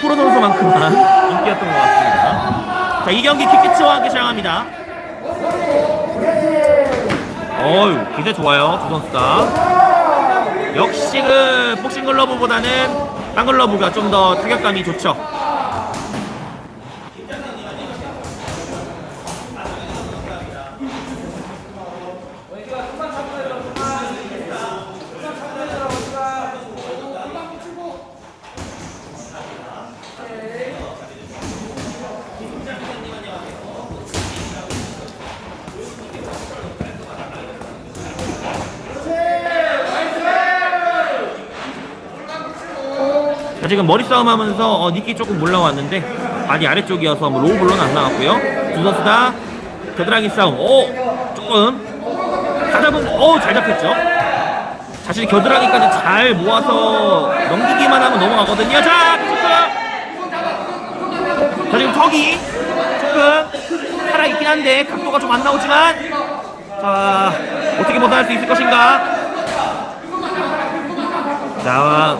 프로 선수만큼만 인기였던 것 같습니다. 자, 이 경기 킥키츠와 함께 시작합니다. 어유 기세 좋아요, 두 선수 다. 역시 그 복싱 글러브보다는 딴 글러브가 좀 더 타격감이 좋죠. 자, 지금 머리 싸움 하면서 어, 니키 조금 올라왔는데 바디 아래쪽이어서 뭐 로우 블로는 안 나왔고요. 두 선수 다 겨드랑이 싸움. 오! 조금 사잡은 오잘 잡혔죠. 자신이 겨드랑이까지 잘 모아서 넘기기만 하면 넘어가거든요. 자, 조금 자 지금 턱이 조금 살아있긴 한데 각도가 좀 안 나오지만 자 어떻게 벗어날 수 있을 것인가? 자,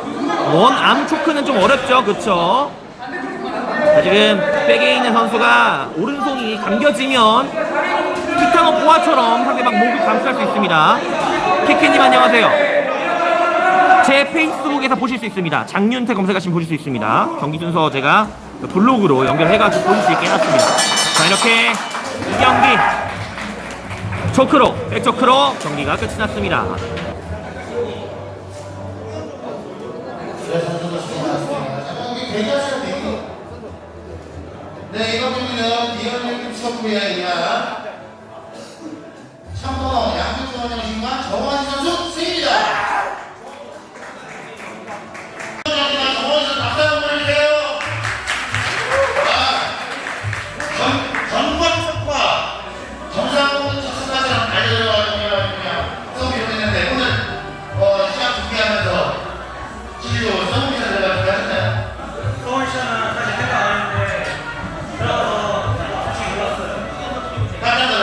원암 초크는 좀 어렵죠, 그쵸? 자, 지금 백에 있는 선수가 오른손이 감겨지면 피타노 보아처럼 상대방 목을 감쌀 수 있습니다. 케케님 안녕하세요. 제 페이스북에서 보실 수 있습니다. 장윤태 검색하시면 보실 수 있습니다. 경기 순서 제가 블로그로 연결해가지고 보실 수 있게 해놨습니다. 자, 이렇게 이 경기 초크로, 백초크로 경기가 끝이 났습니다. 네, 이번 경기는 디언 슈퍼프리아이아 참모 양준수 원장님과 정 kadar da uh,